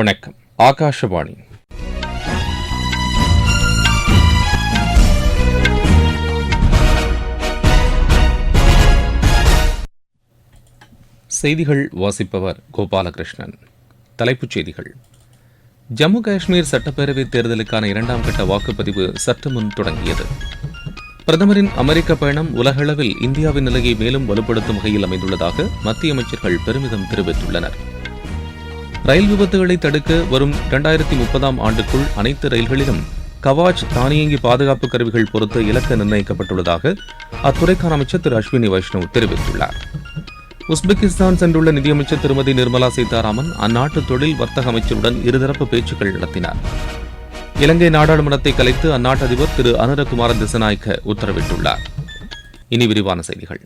வணக்கம். ஆகாஷவாணி. செய்திகள் வாசிப்பவர் கோபாலகிருஷ்ணன். தலைப்புச் செய்திகள். ஜம்மு காஷ்மீர் சட்டப்பேரவைத் தேர்தலுக்கான இரண்டாம் கட்ட வாக்குப்பதிவு சற்று முன் தொடங்கியது. பிரதமரின் அமெரிக்க பயணம் உலகளவில் இந்தியாவின் நிலையை மேலும் வலுப்படுத்தும் வகையில் அமைந்துள்ளதாக மத்திய அமைச்சர்கள் பெருமிதம் தெரிவித்துள்ளனர். ரயில் விபத்துகளை தடுக்க வரும் இரண்டாயிரத்தி முப்பதாம் ஆண்டுக்குள் அனைத்து ரயில்களிலும் கவாச் தானியங்கி பாதுகாப்பு கருவிகள் பொறுத்து இலக்கு நிர்ணயிக்கப்பட்டுள்ளதாக அத்துறைக்கான அமைச்சர் திரு அஸ்வினி வைஷ்ணவ் தெரிவித்துள்ளார். உஸ்பெகிஸ்தான் சென்றுள்ள நிதியமைச்சர் திருமதி நிர்மலா சீதாராமன் அந்நாட்டு தொழில் வர்த்தக அமைச்சருடன் இருதரப்பு பேச்சுக்கள் நடத்தினார். இலங்கை நாடாளுமன்றத்தை கலைத்து அந்நாட்டு அதிபர் திரு அனுரகுமார திசநாயக்க உத்தரவிட்டுள்ளார். இனி விரிவான செய்திகள்.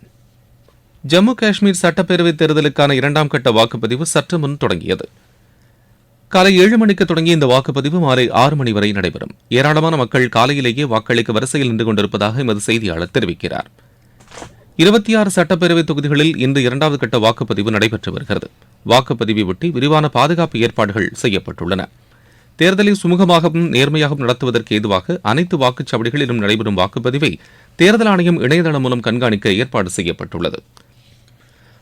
ஜம்மு காஷ்மீர் சட்டப்பேரவைத் தேர்தலுக்கான இரண்டாம் கட்ட வாக்குப்பதிவு சற்று முன் தொடங்கியது. காலை ஏழு மணிக்கு தொடங்கிய இந்த வாக்குப்பதிவு மாலை ஆறு மணி வரை நடைபெறும். ஏராளமான மக்கள் காலையிலேயே வாக்களிக்க வரிசையில் நின்று கொண்டிருப்பதாக எமது செய்தியாளர் தெரிவிக்கிறார். இருபத்தி ஆறு சட்டப்பேரவை தொகுதிகளில் இன்று இரண்டாவது கட்ட வாக்குப்பதிவு நடைபெற்று வருகிறது. வாக்குப்பதிவை ஒட்டி விரிவான பாதுகாப்பு ஏற்பாடுகள் செய்யப்பட்டுள்ளன. தேர்தலை சுமூகமாகவும் நேர்மையாகவும் நடத்துவதற்கு ஏதுவாக அனைத்து வாக்குச்சாவடிகளிலும் நடைபெறும் வாக்குப்பதிவை தேர்தல் ஆணையம் இணையதளம் மூலம் கண்காணிக்க ஏற்பாடு செய்யப்பட்டுள்ளது.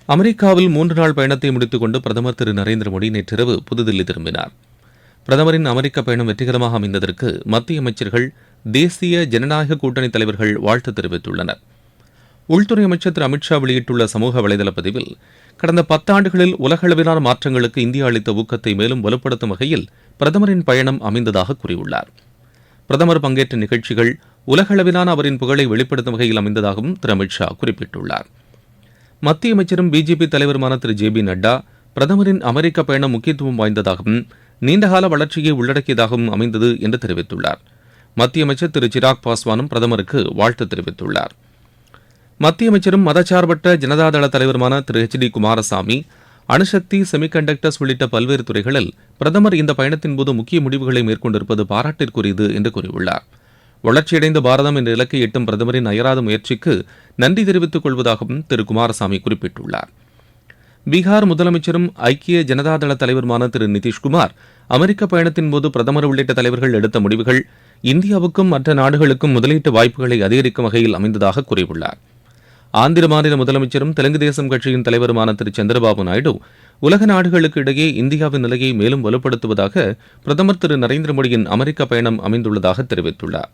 அமெரிக்காவில் மூன்று நாள் பயணத்தை முடித்துக் கொண்டு பிரதமர் திரு நரேந்திர மோடி நேற்றிரவு புதுதில்லி திரும்பினார். பிரதமரின் அமெரிக்க பயணம் வெற்றிகரமாக அமைந்ததற்கு மத்திய அமைச்சர்கள் தேசிய ஜனநாயக கூட்டணி தலைவர்கள் வாழ்த்து தெரிவித்துள்ளனர். உள்துறை அமைச்சர் திரு அமித்ஷா வெளியிட்டுள்ள சமூக வலைதள பதிவில் கடந்த பத்தாண்டுகளில் உலகளவிலான மாற்றங்களுக்கு இந்தியா அளித்த ஊக்கத்தை மேலும் வலுப்படுத்தும் வகையில் பிரதமரின் பயணம் அமைந்ததாக கூறியுள்ளார். பிரதமர் பங்கேற்ற நிகழ்ச்சிகள் உலகளவிலான அவரின் புகழை வெளிப்படுத்தும் வகையில் அமைந்ததாகவும் திரு அமித்ஷா குறிப்பிட்டுள்ளார். மத்திய அமைச்சரும் பிஜேபி தலைவருமான திரு ஜே பி நட்டா பிரதமரின் அமெரிக்க பயணம் முக்கியத்துவம் வாய்ந்ததாகவும் நீண்டகால வளர்ச்சியை உள்ளடக்கியதாகவும் அமைந்தது என்று தெரிவித்துள்ளார். மத்திய அமைச்சர் திரு சிராக் பாஸ்வானும் பிரதமருக்கு வாழ்த்து தெரிவித்துள்ளார். மத்திய அமைச்சரும் மதச்சார்பற்ற ஜனதாதள தலைவருமான திரு எச் டி குமாரசாமி அணுசக்தி செமிகண்டக்டர்ஸ் உள்ளிட்ட பல்வேறு துறைகளில் பிரதமர் இந்த பயணத்தின் போது முக்கிய முடிவுகளை மேற்கொண்டிருப்பது பாராட்டிற்குரியது என்று கூறியுள்ளார். வளர்ச்சியடைந்த பாரதம் என்ற இலக்கை எட்டும் பிரதமரின் அயராத முயற்சிக்கு நன்றி தெரிவித்துக் கொள்வதாகவும் திரு குமாரசாமி குறிப்பிட்டுள்ளார். பீகார் முதலமைச்சரும் ஐக்கிய ஜனதாதள தலைவருமான திரு நிதிஷ்குமார் அமெரிக்க பயணத்தின் போது பிரதமர் உள்ளிட்ட தலைவர்கள் எடுத்த முடிவுகள் இந்தியாவுக்கும் மற்ற நாடுகளுக்கும் முதலீட்டு வாய்ப்புகளை அதிகரிக்கும் வகையில் அமைந்ததாக கூறியுள்ளார். ஆந்திர மாநில முதலமைச்சரும் தெலுங்கு தேசம் கட்சியின் தலைவருமான திரு சந்திரபாபு நாயுடு உலக நாடுகளுக்கு இடையே இந்தியாவின் நிலையை மேலும் வலுப்படுத்துவதாக பிரதமர் திரு நரேந்திர மோடியின் அமெரிக்க பயணம் அமைந்துள்ளதாக தெரிவித்துள்ளார்.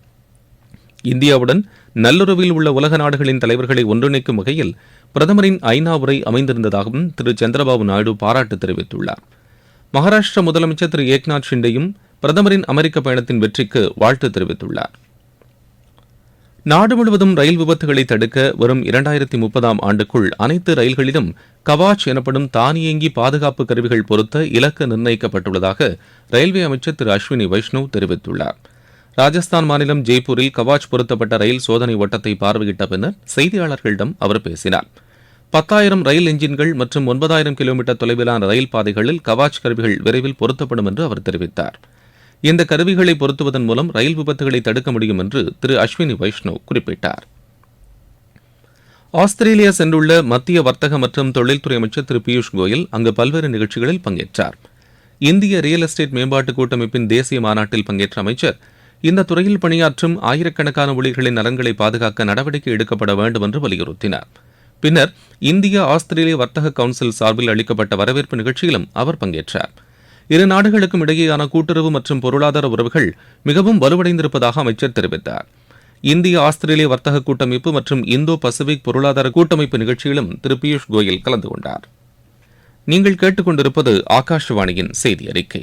இந்தியாவுடன் நல்லுறவில் உள்ள உலக நாடுகளின் தலைவர்களை ஒன்றிணைக்கும் வகையில் பிரதமரின் ஐநா உரை அமைந்திருந்ததாகவும் திரு. சந்திரபாபு நாயுடு பாராட்டு தெரிவித்துள்ளார். மகாராஷ்டிர முதலமைச்சர் திரு. ஏக்நாத் ஷிண்டேயும் பிரதமரின் அமெரிக்க பயணத்தின் வெற்றிக்கு வாழ்த்து தெரிவித்துள்ளார். நாடு முழுவதும் ரயில் விபத்துகளை தடுக்க வரும் இரண்டாயிரத்தி முப்பதாம் ஆண்டுக்குள் அனைத்து ரயில்களிலும் கவாச் எனப்படும் தானியங்கி பாதுகாப்பு கருவிகள் பொருத்த இலக்கு நிர்ணயிக்கப்பட்டுள்ளதாக ரயில்வே அமைச்சர் திரு. அஸ்வினி வைஷ்ணவ் தெரிவித்துள்ளார். ராஜஸ்தான் மாநிலம் ஜெய்ப்பூரில் கவாச் பொருத்தப்பட்ட ரயில் சோதனை ஓட்டத்தை பார்வையிட்ட பின்னர் செய்தியாளர்களிடம் அவர் பேசினார். பத்தாயிரம் ரயில் எஞ்சின்கள் மற்றும் ஒன்பதாயிரம் கிலோமீட்டர் தொலைவிலான ரயில் பாதைகளில் கவாச் கருவிகள் விரைவில் பொருத்தப்படும் என்று அவர் தெரிவித்தார். இந்த கருவிகளை பொருத்துவதன் மூலம் ரயில் விபத்துகளை தடுக்க முடியும் என்று திரு அஸ்வினி வைஷ்ணவ் குறிப்பிட்டார். ஆஸ்திரேலியா சென்றுள்ள மத்திய வர்த்தக மற்றும் தொழில்துறை அமைச்சர் திரு பியூஷ் கோயல் அங்கு பல்வேறு நிகழ்ச்சிகளில் பங்கேற்றார். இந்திய ரியல் எஸ்டேட் மேம்பாட்டு கூட்டமைப்பின் தேசிய மாநாட்டில் பங்கேற்ற அமைச்சர் இந்த துறையில் பணியாற்றும் ஆயிரக்கணக்கான ஊழியர்களின் நலன்களை பாதுகாக்க நடவடிக்கை எடுக்கப்பட வேண்டும் என்று வலியுறுத்தினார். பின்னர் இந்திய ஆஸ்திரேலிய வர்த்தக கவுன்சில் சார்பில் அளிக்கப்பட்ட வரவேற்பு நிகழ்ச்சியிலும் அவர் பங்கேற்றார். இரு நாடுகளுக்கும் இடையேயான கூட்டுறவு மற்றும் பொருளாதார உறவுகள் மிகவும் வலுவடைந்திருப்பதாக அமைச்சர் தெரிவித்தார். இந்திய ஆஸ்திரேலிய வர்த்தக கூட்டமைப்பு மற்றும் இந்தோ பசிபிக் பொருளாதார கூட்டமைப்பு நிகழ்ச்சியிலும் திரு பியூஷ் கோயல் கலந்து கொண்டார். நீங்கள் கேட்டுக்கொண்டிருப்பது ஆகாஷவாணியின் செய்தி அறிக்கை.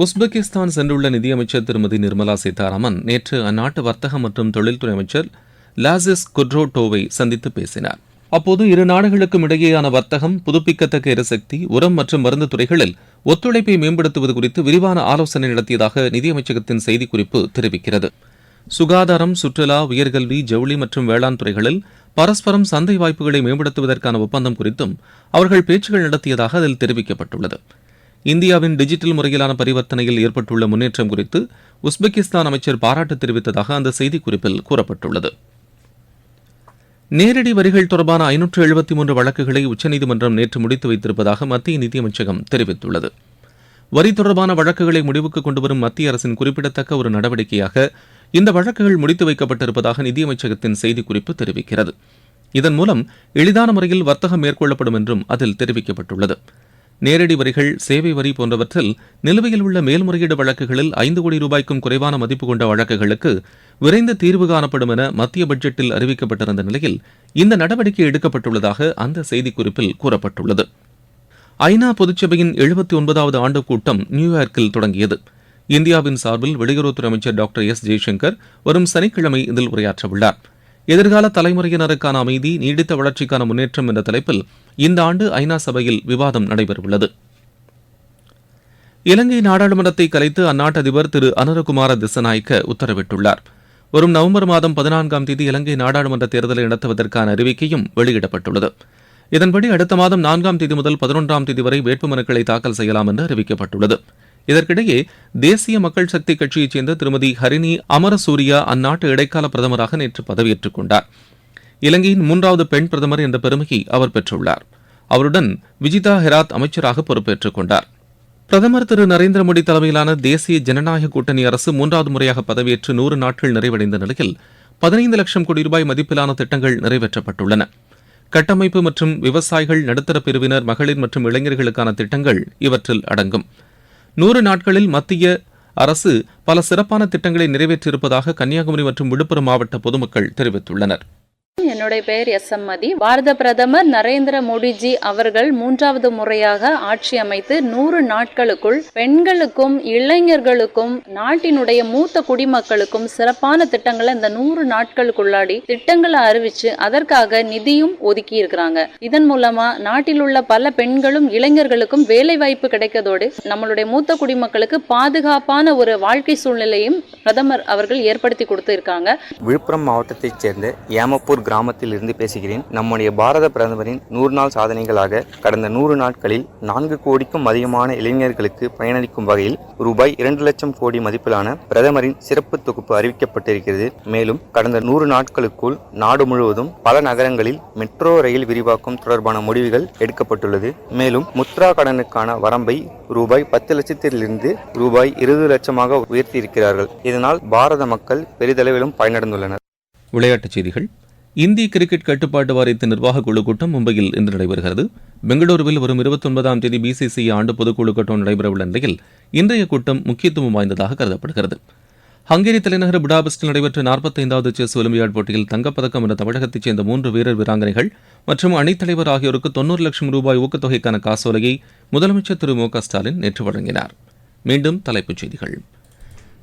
உஸ்பெகிஸ்தான் சென்றுள்ள நிதியமைச்சர் திருமதி நிர்மலா சீதாராமன் நேற்று அந்நாட்டு வர்த்தக மற்றும் தொழில்துறை அமைச்சர் லாசிஸ் குட்ரோட்டோவை சந்தித்து பேசினார். அப்போது இரு நாடுகளுக்கும் இடையேயான வர்த்தகம் புதுப்பிக்கத்தக்க எரிசக்தி உரம் மற்றும் மருந்து துறைகளில் ஒத்துழைப்பை மேம்படுத்துவது குறித்து விரிவான ஆலோசனை நடத்தியதாக நிதியமைச்சகத்தின் செய்திக்குறிப்பு தெரிவிக்கிறது. சுகாதாரம் சுற்றுலா உயர்கல்வி ஜவுளி மற்றும் வேளாண் துறைகளில் பரஸ்பரம் சந்தை வாய்ப்புகளை மேம்படுத்துவதற்கான ஒப்பந்தம் குறித்தும் அவர்கள் பேச்சுகள் நடத்தியதாக அதில் தெரிவிக்கப்பட்டுள்ளது. இந்தியாவின் டிஜிட்டல் முறையிலான பரிவர்த்தனையில் ஏற்பட்டுள்ள முன்னேற்றம் குறித்து உஸ்பெகிஸ்தான் அமைச்சர் பாராட்டு தெரிவித்ததாக அந்த செய்திக்குறிப்பில் கூறப்பட்டுள்ளது. நேரடி வரிகள் தொடர்பான ஐநூற்று எழுபத்தி மூன்று வழக்குகளை உச்சநீதிமன்றம் நேற்று முடித்து வைத்திருப்பதாக மத்திய நிதியமைச்சகம் தெரிவித்துள்ளது. வரி தொடர்பான வழக்குகளை முடிவுக்கு கொண்டுவரும் மத்திய அரசின் குறிப்பிடத்தக்க ஒரு நடவடிக்கையாக இந்த வழக்குகள் முடித்து வைக்கப்பட்டிருப்பதாக நிதியமைச்சகத்தின் செய்திக்குறிப்பு தெரிவிக்கிறது. இதன் மூலம் எளிதான முறையில் வர்த்தகம் மேற்கொள்ளப்படும் என்றும் அதில் தெரிவிக்கப்பட்டுள்ளது. நேரடி வரிகள் சேவை வரி போன்றவற்றில் நிலுவையில் உள்ள மேல்முறையீடு வழக்குகளில் ஐந்து கோடி ரூபாய்க்கும் குறைவான மதிப்பு கொண்ட வழக்குகளுக்கு விரைந்து தீர்வு காணப்படும் என மத்திய பட்ஜெட்டில் அறிவிக்கப்பட்டிருந்த நிலையில் இந்த நடவடிக்கை எடுக்கப்பட்டுள்ளதாக அந்த செய்திக்குறிப்பில் கூறப்பட்டுள்ளது. ஐநா பொதுச்சபையின் எழுபத்தி ஒன்பதாவது ஆண்டு கூட்டம் நியூயார்க்கில் தொடங்கியது. இந்தியாவின் சார்பில் வெளியுறவுத்துறை அமைச்சர் டாக்டர் எஸ் ஜெய்சங்கர் வரும் சனிக்கிழமை இதில் உரையாற்றவுள்ளார். எதிர்கால தலைமுறையினருக்கான அமைதி நீடித்த வளர்ச்சிக்கான முன்னேற்றம் என்ற தலைப்பில் இந்த ஆண்டு ஐநா சபையில் விவாதம் நடைபெறவுள்ளது. இலங்கை நாடாளுமன்றத்தை கலைத்து அந்நாட்டு அதிபர் திரு அனுரகுமார திசநாயக்க உத்தரவிட்டுள்ளார். வரும் நவம்பர் மாதம் பதினான்காம் தேதி இலங்கை நாடாளுமன்ற தேர்தலை நடத்துவதற்கான அறிவிக்கையும் வெளியிடப்பட்டுள்ளது. இதன்படி அடுத்த மாதம் நான்காம் தேதி முதல் பதினொன்றாம் தேதி வரை வேட்புமனுக்களை தாக்கல் செய்யலாம் என்று அறிவிக்கப்பட்டுள்ளது. இதற்கிடையே தேசிய மக்கள் சக்தி கட்சியைச் சேர்ந்த திருமதி ஹரிணி அமரசூரியா அந்நாட்டு இடைக்கால பிரதமராக நேற்று பதவியேற்றுக் கொண்டாா் இலங்கையின் மூன்றாவது பெண் பிரதமர் என்ற பெருமையை அவர் பெற்றுள்ளார். அவருடன் விஜிதா ஹெராத் அமைச்சராக பொறுப்பேற்றுக் கொண்டார். பிரதமர் திரு நரேந்திர மோடி தலைமையிலான தேசிய ஜனநாயக கூட்டணி அரசு மூன்றாவது முறையாக பதவியேற்று நூறு நாட்கள் நிறைவடைந்த நிலையில் பதினைந்து லட்சம் கோடி ரூபாய் மதிப்பிலான திட்டங்கள் நிறைவேற்றப்பட்டுள்ளன. கட்டமைப்பு மற்றும் விவசாயிகள் நடுத்தர பிரிவினர் மகளிர் மற்றும் இளைஞர்களுக்கான திட்டங்கள் இவற்றில் அடங்கும். நூறு நாட்களில் மத்திய அரசு பல சிறப்பான திட்டங்களை நிறைவேற்றியிருப்பதாக கன்னியாகுமரி மற்றும் விழுப்புரம் மாவட்ட பொதுமக்கள் தெரிவித்துள்ளனர். என்னுடைய பெயர் எஸ் எம் மதி. பாரத பிரதமர் நரேந்திர மோடிஜி அவர்கள் மூன்றாவது முறையாக ஆட்சி அமைத்து நூறு நாட்களுக்குள் பெண்களுக்கும் இளைஞர்களுக்கும் நாட்டினுடைய மூத்த குடிமக்களுக்கும் சிறப்பான திட்டங்களை இந்த நூறு நாட்களுக்குள்ளாடி திட்டங்களை அறிவிச்சு அதற்காக நிதியும் ஒதுக்கி இருக்கிறாங்க. இதன் மூலமா நாட்டில் உள்ள பல பெண்களும் இளைஞர்களுக்கும் வேலை வாய்ப்பு கிடைக்கதோடு நம்மளுடைய மூத்த குடிமக்களுக்கு பாதுகாப்பான ஒரு வாழ்க்கை சூழ்நிலையும் பிரதமர் அவர்கள் ஏற்படுத்தி கொடுத்திருக்காங்க விழுப்புரம் மாவட்டத்தைச் சேர்ந்த ஏமப்பூர் கிராமத்தில் இருந்து பேசுகிறேன். நம்முடைய பாரத பிரதமரின் நூறு நாள் சாதனைகளாக கடந்த நூறு நாட்களில் நான்கு கோடிக்கும் அதிகமான இளைஞர்களுக்கு பயனளிக்கும் வகையில் ரூபாய் இரண்டு லட்சம் கோடி மதிப்பிலான பிரதமரின் சிறப்பு தொகுப்பு அறிவிக்கப்பட்டிருக்கிறது. மேலும் கடந்த நூறு நாட்களுக்குள் நாடு முழுவதும் பல நகரங்களில் மெட்ரோ ரயில் விரிவாக்கம் தொடர்பான முடிவுகள் எடுக்கப்பட்டுள்ளது. மேலும் முத்ரா கடனுக்கான வரம்பை ரூபாய் பத்து லட்சத்திலிருந்து ரூபாய் இருபது லட்சமாக உயர்த்தியிருக்கிறார்கள். இதனால் பாரத மக்கள் பெரிதளவிலும் பயனடைந்துள்ளனர். விளையாட்டுச் செய்திகள் இந்திய கிரிக்கெட் கட்டுப்பாட்டு வாரியத்தின் நிர்வாகக் குழு கூட்டம் மும்பையில் இன்று நடைபெறுகிறது. பெங்களூருவில் வரும் இருபத்தி ஒன்பதாம் தேதி பிசிசிஐ ஆண்டு பொதுக்குழு கூட்டம் நடைபெறவுள்ள நிலையில் இன்றைய கூட்டம் முக்கியத்துவம் வாய்ந்ததாக கருதப்படுகிறது. ஹங்கேரி தலைநகர் புடாபெஸ்டில் நடைபெற்ற நாற்பத்தைந்தாவது செஸ் ஒலிம்பியாட் போட்டியில் தங்கப்பதக்கம் என்ற தமிழகத்தைச் சேர்ந்த மூன்று வீரர் வீராங்கனைகள் மற்றும் அணித்தலைவர் ஆகியோருக்கு தொன்னூறு லட்சம் ரூபாய் ஊக்கத்தொகைக்கான காசோலையை முதலமைச்சர் திரு மு க ஸ்டாலின் நேற்று வழங்கினார். மீண்டும் தலைப்புச் செய்திகள்.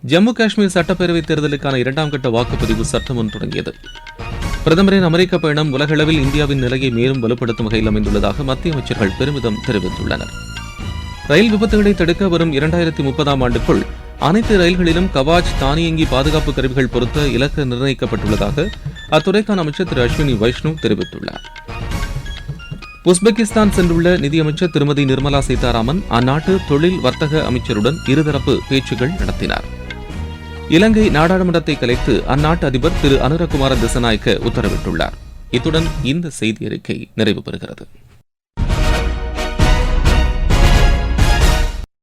ஜம்மு காஷ்மீர் சட்டப்பேரவைத் தேர்தலுக்கான இரண்டாம் கட்ட வாக்குப்பதிவு சற்று தொடங்கியது. பிரதமரின் அமெரிக்க பயணம் உலகளவில் இந்தியாவின் நிலையை மேலும் வலுப்படுத்தும் வகையில் அமைந்துள்ளதாக மத்திய அமைச்சர்கள் பெருமிதம் தெரிவித்துள்ளனர். ரயில் விபத்துகளை தடுக்க வரும் இரண்டாயிரத்தி முப்பதாம் ஆண்டுக்குள் அனைத்து ரயில்களிலும் கவாச் தானியங்கி பாதுகாப்பு கருவிகள் பொருத்த இலக்கு நிர்ணயிக்கப்பட்டுள்ளதாக அத்துறைக்கான அமைச்சர் திரு அஸ்வினி வைஷ்ணவ் தெரிவித்துள்ளார். உஸ்பெகிஸ்தான் சென்றுள்ள நிதியமைச்சர் திருமதி நிர்மலா சீதாராமன் அந்நாட்டு தொழில் வர்த்தக அமைச்சருடன் இருதரப்பு பேச்சுகள் நடத்தினார். இலங்கை நாடாளுமன்றத்தை கலைத்து அந்நாட்டு அதிபர் திரு அனுரகுமார திசநாயக்க உத்தரவிட்டுள்ளார். இத்துடன் இந்த செய்தி அறிக்கை நிறைவு பெறுகிறது